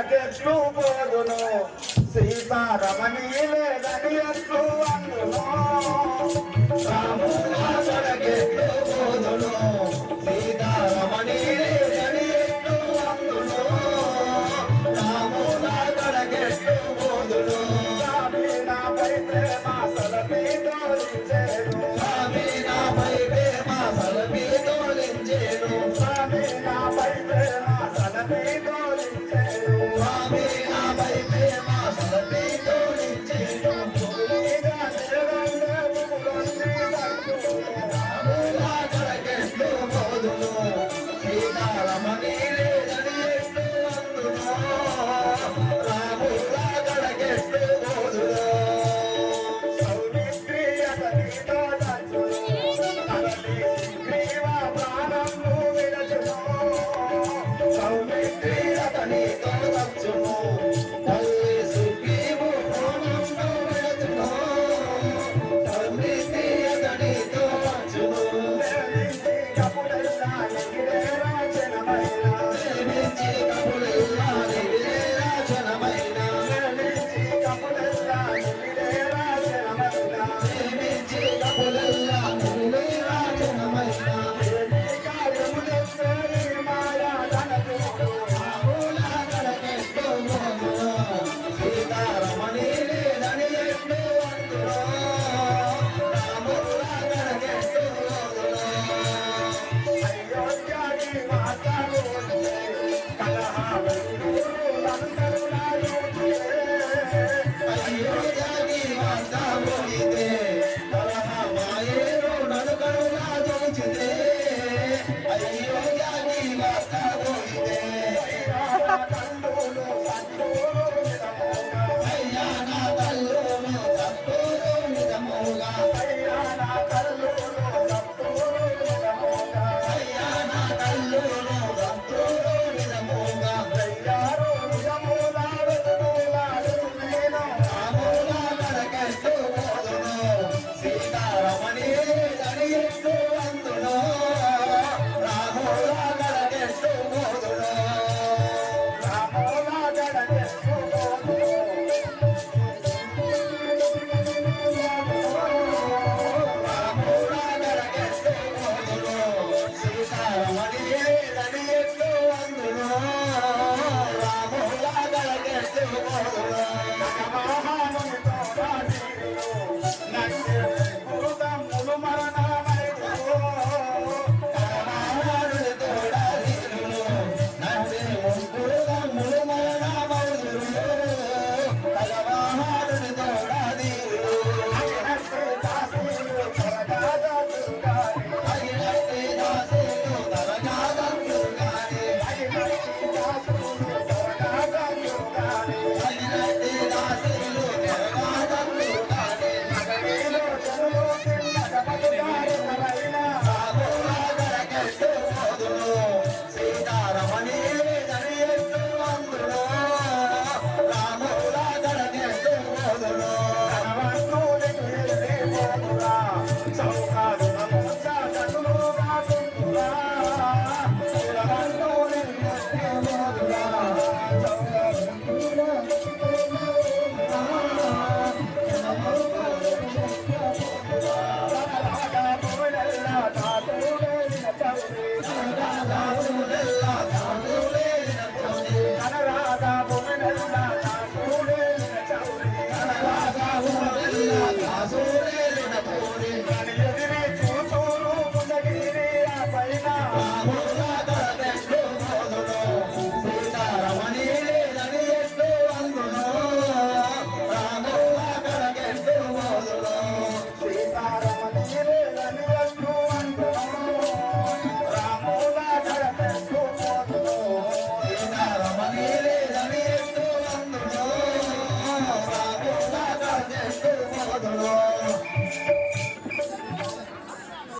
చెట్లు పోదును. సీతారమణి లేదని ఎట్లు అందును. రాముల చెట్లు పోదును. సీతారమణి ప్రేమ సలపి తోలించేను. స్వామి నాపై ప్రేమ సలపి తోలించేను. Yes.